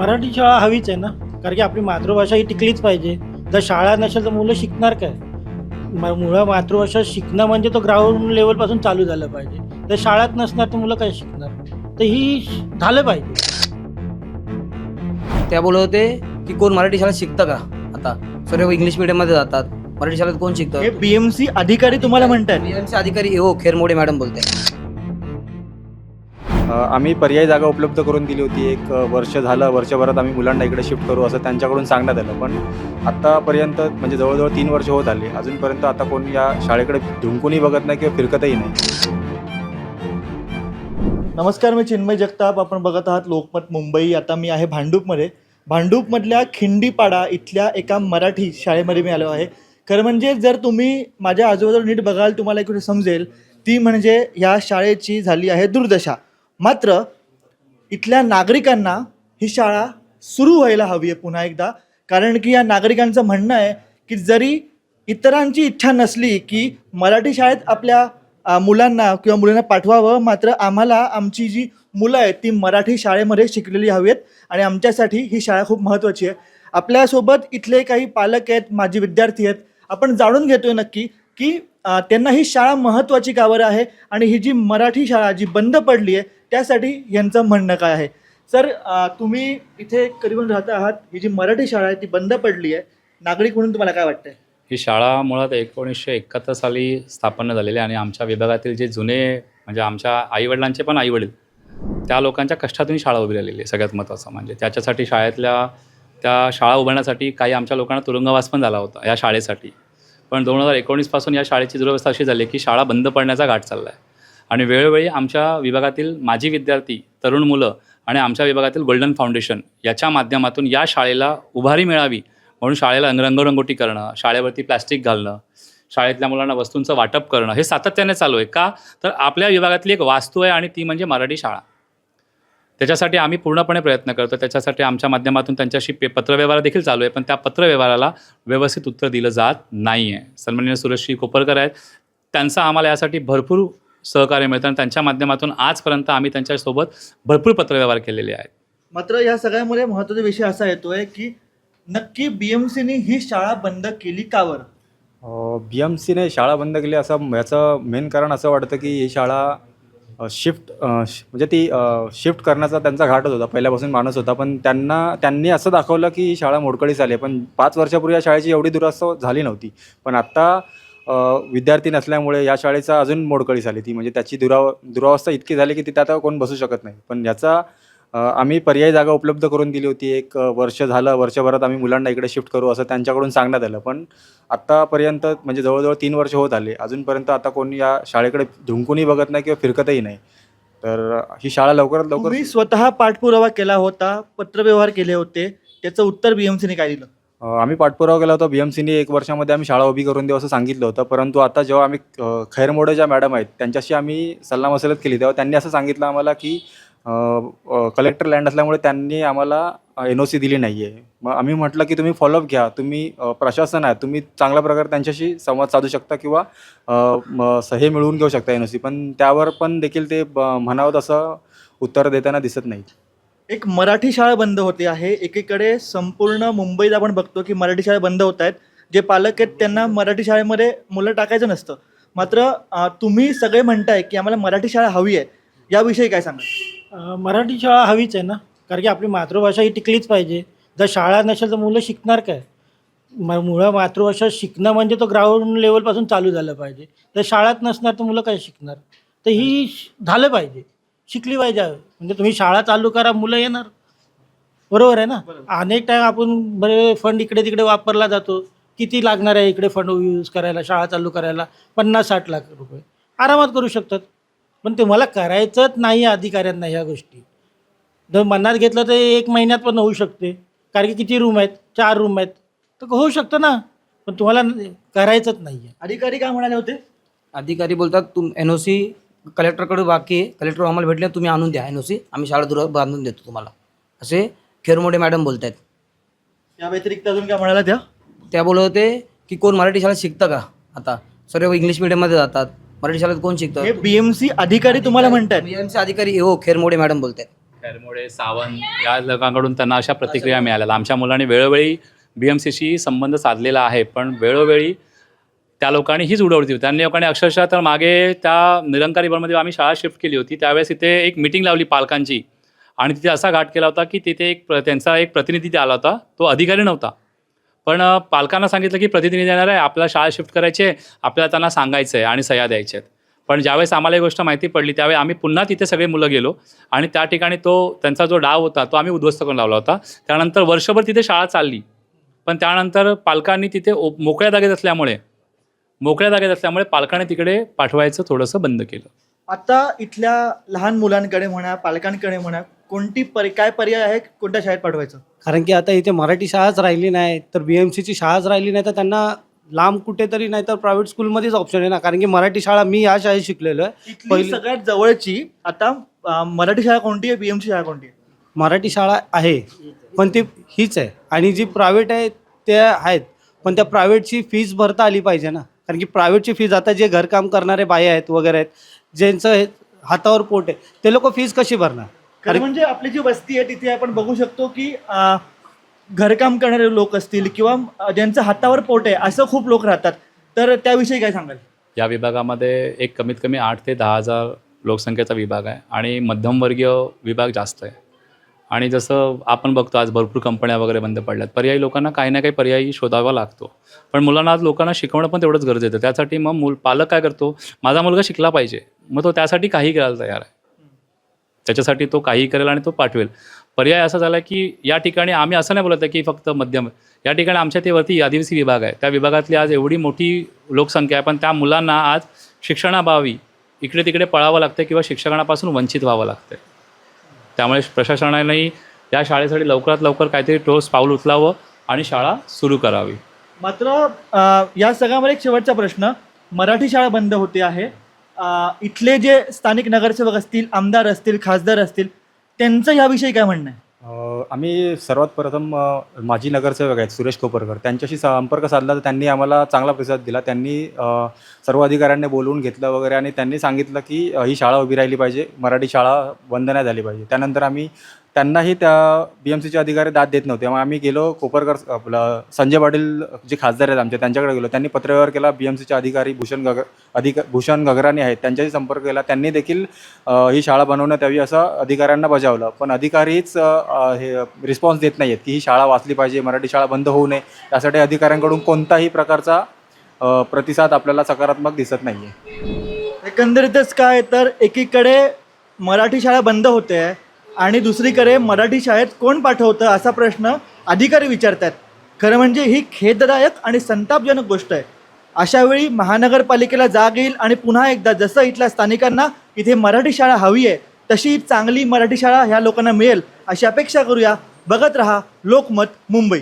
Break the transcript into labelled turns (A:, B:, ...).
A: मराठी शाळा हवीच आहे ना? कारण की आपली मातृभाषा ही टिकलीच पाहिजे. जर शाळा नसेल तर मुलं शिकणार काय? मुळं मातृभाषा शिकणं म्हणजे तो ग्राउंड लेवलपासून चालू झालं पाहिजे. जर शाळात नसणार तर मुलं काय शिकणार? तर ही झालं पाहिजे.
B: त्या बोलत होते की कोण मराठी शाळेत शिकतं का? आता सर्व इंग्लिश मिडियममध्ये जातात. मराठी शाळेत कोण शिकतं?
C: बीएमसी अधिकारी तुम्हाला म्हणतात
B: BMC अधिकारी हो खेरमोडे मॅडम बोलते
D: आम्ही पर्यायी जागा उपलब्ध करून दिली होती. एक वर्ष झालं वर्षभरात आम्ही मुलांना इकडे शिफ्ट करू असं त्यांच्याकडून सांगण्यात आलं. पण आत्तापर्यंत म्हणजे जवळजवळ तीन वर्ष होत आली. अजूनपर्यंत आता कोण या शाळेकडे ढुंकूनही बघत नाही किंवा फिरकतही नाही.
C: नमस्कार मी चिन्मय जगताप. आपण बघत आहात लोकमत मुंबई. आता मी आहे भांडूपमध्ये. भांडूपमधल्या खिंडीपाडा इथल्या एका मराठी शाळेमध्ये मी आलो आहे. खरं म्हणजे जर तुम्ही माझ्या आजूबाजूला नीट बघाल तुम्हाला एक समजेल. ती म्हणजे ह्या शाळेची झाली आहे दुर्दशा. मात्र इथल्या नागरिकांना ही शाळा सुरू व्हायला हवी आहे पुन्हा एकदा. कारण की या नागरिकांचं म्हणणं आहे की जरी इतरांची इच्छा नसली की मराठी शाळेत आपल्या मुलांना किंवा मुलींना पाठवावं मात्र आम्हाला आमची जी मुलं आहेत ती मराठी शाळेमध्ये शिकलेली हवी आहेत आणि आमच्यासाठी ही शाळा खूप महत्त्वाची आहे. आपल्यासोबत इथले काही पालक आहेत माझे विद्यार्थी आहेत. आपण जाणून घेतोय नक्की की त्यांना ही शाळा महत्त्वाची का बरं आहे आणि ही जी मराठी शाळा जी बंद पडली आहे त्यासाठी यांचं म्हणणं काय आहे? सर तुम्ही इथे करीबन राहता आहात ही जी मराठी शाळा आहे ती बंद पडली आहे नागरिक म्हणून तुम्हाला काय वाटतंय?
E: ही शाळा मुळात एकोणीसशे एकाहत्तर साली स्थापन झालेली आहे आणि आमच्या विभागातील जे जुने म्हणजे आमच्या आईवडिलांचे पण आईवडील त्या लोकांच्या कष्टातून शाळा उभी राहिलेली आहे सगळ्यात महत्त्वाचं म्हणजे. त्याच्यासाठी शाळेतल्या त्या शाळा उभारण्यासाठी काही आमच्या लोकांना तुरुंगवास पण झाला होता या शाळेसाठी. पण दोन हजार एकोणीसपासून या शाळेची दुरवस्था अशी झाली की शाळा बंद पडण्याचा घाट चालला आहे आणि वेळोवेळी आमच्या विभागातील माजी विद्यार्थी तरुण मुलं आणि आमच्या विभागातील गोल्डन फाउंडेशन याच्या माध्यमातून या शाळेला उभारी मिळावी म्हणून शाळेला रंगरंगोटी करणं शाळेवरती प्लॅस्टिक घालणं शाळेतल्या मुलांना वस्तूंचं वाटप करणं हे सातत्याने चालू आहे का? तर आपल्या विभागातली एक वास्तू आहे आणि ती म्हणजे मराठी शाळा. त्याच्यासाठी आम्ही पूर्णपणे प्रयत्न करतो. त्याच्यासाठी आमच्या माध्यमातून त्यांच्याशी पे पत्रव्यवहार देखील चालू आहे पण त्या पत्रव्यवहाराला व्यवस्थित उत्तर दिलं जात नाही आहे सन्मान्य सुरेशजी कोपरकर आहेत. त्यांचा आम्हाला यासाठी भरपूर सहकार्य मिळतं आणि त्यांच्या माध्यमातून आजपर्यंत आम्ही त्यांच्यासोबत भरपूर पत्रव्यवहार केलेले आहेत.
C: मात्र या सगळ्यामध्ये महत्त्वाचा विषय असा येतोय की नक्की बीएमसीने ही शाळा बंद केली का बरं?
D: बी एम सीने शाळा बंद केली असं याचं मेन कारण असं वाटतं की ही शाळा शिफ्ट म्हणजे ती शिफ्ट करण्याचा त्यांचा घाटच होता. पहिल्यापासून माणूस होता. पण त्यांना त्यांनी असं दाखवलं की ही शाळा मोडकळीस आली आहे. पण पाच वर्षापूर्वी या शाळेची एवढी दुरावस्था झाली नव्हती. पण आत्ता विद्यार्थी नसल्यामुळे या शाळेचा अजून मोडकळी आली ती. म्हणजे त्याची दुराव दुरावस्था इतकी झाली की तिथे आता कोण बसू शकत नाही. पण याचा आम्ही पर्यायी जागा उपलब्ध करून दिली होती. एक वर्ष झालं वर्षभरात आम्ही मुलांना इकडे शिफ्ट करू असं त्यांच्याकडून सांगण्यात आलं. पण आत्तापर्यंत म्हणजे जवळजवळ तीन वर्ष होत आले. अजूनपर्यंत आता कोणी या शाळेकडे धुंकूनही बघत नाही किंवा फिरकतही नाही. तर ही शाळा लवकरात लवकर
C: तुम्ही स्वतः पाठपुरावा केला होता पत्रव्यवहार केले होते. त्याचं उत्तर बीएमसीने काय दिलं?
D: आम्ही पाठपुरावा केला होता बी एम सीने एक वर्षामध्ये आम्ही शाळा उभी करून देऊ असं सांगितलं होतं. परंतु आता जेव्हा आम्ही खैरमोडे ज्या मॅडम आहेत त्यांच्याशी आम्ही सल्लामसलत केली तेव्हा त्यांनी असं सांगितलं आम्हाला की कलेक्टर लँड असल्यामुळे त्यांनी आम्हाला एन ओ सी दिली नाही आहे मग आम्ही म्हटलं की तुम्ही फॉलोअप घ्या. तुम्ही प्रशासन आहे. तुम्ही चांगल्या प्रकारे त्यांच्याशी संवाद साधू शकता किंवा म, हे मिळवून घेऊ शकता एन ओ सी. पण त्यावर पण देखील ते ब- म्हणावं तसं उत्तर देताना दिसत नाही
C: एक मराठी शाळा बंद होते आहे. एकीकडे संपूर्ण मुंबईत आपण बघतो की मराठी शाळा बंद होत आहेत. जे पालक आहेत त्यांना मराठी शाळेमध्ये मुलं टाकायचं नसतं. मात्र तुम्ही सगळे म्हणताय की आम्हाला मराठी शाळा हवी आहे. याविषयी काय सांगा
A: मराठी शाळा हवीच आहे ना? कारण की आपली मातृभाषा ही टिकलीच पाहिजे. जर शाळा नसेल तर मुलं शिकणार काय? म मुळं मातृभाषा शिकणं म्हणजे तो ग्राउंड लेवलपासून चालू झालं पाहिजे. तर शाळात नसणार तर मुलं काय शिकणार? तर ही श- झालं पाहिजे. शिकली पाहिजे. म्हणजे तुम्ही शाळा चालू करा मुलं येणार. बरोबर आहे ना? अनेक टाइम आपण बरे फंड इकडे तिकडे वापरला जातो. किती लागणार आहे इकडे फंड यूज करायला शाळा चालू करायला? पन्नास साठ लाख रुपये. आरामात करू शकतात. पण तुम्हाला करायचंच नाही आहे अधिकाऱ्यांना ह्या गोष्टी. जर मनात घेतलं तर एक महिन्यात पण होऊ शकते. कारण की किती रूम आहेत? चार रूम आहेत. तर होऊ शकतं ना. पण तुम्हाला करायचंच नाही आहे
C: अधिकारी काय म्हणाले होते?
B: अधिकारी बोलतात तुम एन ओ सी कलेक्टरकडे बाकी आहे कलेक्टर आम्हाला भेटले तुम्ही आणून द्या एन ओ सी. आम्ही शाळा दूर बांधून देतो तुम्हाला. असे खेरमोडे मॅडम बोलत आहेत
C: या व्यतिरिक्त अजून काय म्हणाला त्या?
B: त्या बोलत होते की कोण मराठी शाळेत शिकतं का? आता सर्व इंग्लिश मिडियममध्ये जातात. मराठी शाळेत कोण
C: हे
B: शिकतं
C: बीएमसी अधिकारी तुम्हाला म्हणतात
B: BMC अधिकारी हो खेरमोडे मॅडम बोलत आहेत
E: खैरमोडे सावंत या लोकांकडून त्यांना अशा प्रतिक्रिया मिळाल्या आमच्या मुलांनी वेळोवेळी बी एम सीशी संबंध साधलेला आहे पण वेळोवेळी त्या लोकांनी हीच उडवली होती. त्यांनी लोकांनी अक्षरशः तर मागे त्या निरंकारी भवनमध्ये आम्ही शाळा शिफ्ट केली होती. त्यावेळेस तिथे एक मिटिंग लावली पालकांची. आणि तिथे असा घाट केला होता की तिथे एक प्र त्यांचा एक प्रतिनिधी आला होता. तो अधिकारी नव्हता. पण पालकांना सांगितलं की प्रतिनिधी येणार आहे. आपल्याला शाळा शिफ्ट करायची आहे. आपल्याला त्यांना सांगायचं आहे आणि सह्या द्यायच्या आहेत. पण ज्यावेळेस आम्हाला ही गोष्ट माहिती पडली त्यावेळी आम्ही पुन्हा तिथे सगळे मुलं गेलो. आणि त्या ठिकाणी तो त्यांचा जो डाव होता तो आम्ही उद्ध्वस्त करून लावला होता. त्यानंतर वर्षभर तिथे शाळा चालली. पण त्यानंतर पालकांनी तिथे ओ- मोकळ्या जागेत असल्यामुळे मोकळ्या जागेत असल्यामुळे पालकांनी तिकडे पाठवायचं थोडंसं बंद केलं.
C: आता इथल्या लहान मुलांकडे म्हणा पालकांकडे म्हणा कोणती परि काय पर्याय आहे? कोणत्या शाळेत पाठवायचं?
F: कारण की आता इथे मराठी शाळाच राहिली नाही तर बी एम सीची शाळाच राहिली नाही तर त्यांना लांब कुठेतरी नाही तर प्रायव्हेट स्कूलमध्येच ऑप्शन आहे ना. कारण की मराठी शाळा मी या शाळेत शिकलेलो आहे.
C: इथली
F: पहिली-
C: सगळ्यात जवळची आता अं, मराठी शाळा कोणती आहे? बीएमसी शाळा कोणती आहे?
F: मराठी शाळा आहे पण ती हीच आहे. आणि जी प्रायव्हेट आहे ते आहेत. पण त्या प्रायव्हेटची फीज भरता आली पाहिजे ना. कारण की प्रायव्हेटची फीज आता जे घरकाम करणारे बाई आहेत वगैरे आहेत ज्यांचं हे हातावर पोट आहे ते लोक फीज कशी भरणार?
C: खरं म्हणजे आपली जी वस्ती आहे तिथे आपण बघू शकतो की अं, घरकाम करणारे लोक असतील किंवा अं, ज्यांचं हातावर पोट आहे असं खूप लोक राहतात. तर त्याविषयी काय सांगाल?
E: या विभागामध्ये एक कमीत कमी आठ ते दहा हजार लोकसंख्येचा विभाग आहे आणि मध्यमवर्गीय विभाग जास्त आहे. आणि जसं आपण बघतो आज भरपूर कंपन्या वगैरे बंद पडल्यात. पर्यायी लोकांना काही ना काही पर्यायी शोधावा लागतो. पण मुलांना आज लोकांना शिकवणं पण तेवढंच गरजेचं आहे. त्यासाठी मग मूल पालक काय करतो माझा मुलगा शिकला पाहिजे मग तो त्यासाठी काही करायला तयार आहे. त्याच्यासाठी तो काही करेल आणि तो पाठवेल. पर्याय असा झाला की या ठिकाणी आम्ही असं नाही बोलत आहे की फक्त मध्यम या ठिकाणी आमच्या ते वरती आदिवासी विभाग आहे. त्या विभागातली आज एवढी मोठी लोकसंख्या आहे पण त्या मुलांना आज शिक्षणाभावी इकडे तिकडे पळावं लागतं किंवा शिक्षणापासून वंचित व्हावं लागतं त्यामुळे प्रशासनानेही या शाळेसाठी लवकरात लवकर काहीतरी ठोस पाऊल उचलावं आणि शाळा सुरू करावी.
C: मात्र या सगळ्यामध्ये एक शेवटचा प्रश्न. मराठी शाळा बंद होते आहे. इथले जे स्थानिक नगरसेवक असतील आमदार असतील खासदार असतील त्यांचं याविषयी काय म्हणणं आहे?
D: आम्ही सर्वात प्रथम माजी नगरसेवक आहेत सुरेश कोपरकर. त्यांच्याशी संपर्क साधला तर त्यांनी आम्हाला चांगला प्रतिसाद दिला. त्यांनी सर्व अधिकाऱ्यांनी बोलवून घेतलं वगैरे आणि त्यांनी सांगितलं की ही शाळा उभी राहिली पाहिजे. मराठी शाळा बंद नाही झाली पाहिजे. त्यानंतर आम्ही त्यांनाही त्या बी एम सीचे अधिकारी दाद देत नव्हते. मग आम्ही गेलो कोपरकर आपलं संजय पाटील जे खासदार आहेत आमचे त्यांच्याकडे गेलो. त्यांनी पत्रव्यवहार केला. बी एम सीचे अधिकारी भूषण गग अधिक भूषण गगराने आहेत. त्यांच्याशी संपर्क केला. त्यांनी देखील ही शाळा बनवण्यात यावी असं अधिकाऱ्यांना बजावलं. पण अधिकारीच हे रिस्पॉन्स देत नाही आहेत की ही शाळा वाचली पाहिजे मराठी शाळा बंद होऊ नये. यासाठी अधिकाऱ्यांकडून कोणताही प्रकारचा प्रतिसाद आपल्याला सकारात्मक दिसत नाही आहे
C: एकंदरीतच काय तर एकीकडे मराठी शाळा बंद होते आहे आणि दुसरीकडे मराठी शाळेत कोण पाठवतं असा प्रश्न अधिकारी विचारतात खरं म्हणजे ही खेददायक आणि संतापजनक गोष्ट आहे. अशावेळी महानगरपालिकेला जाग येईल आणि पुन्हा एकदा जसं इथल्या स्थानिकांना इथे मराठी शाळा हवी आहे तशी चांगली मराठी शाळा ह्या लोकांना मिळेल अशी अपेक्षा करूया. बघत रहा लोकमत मुंबई.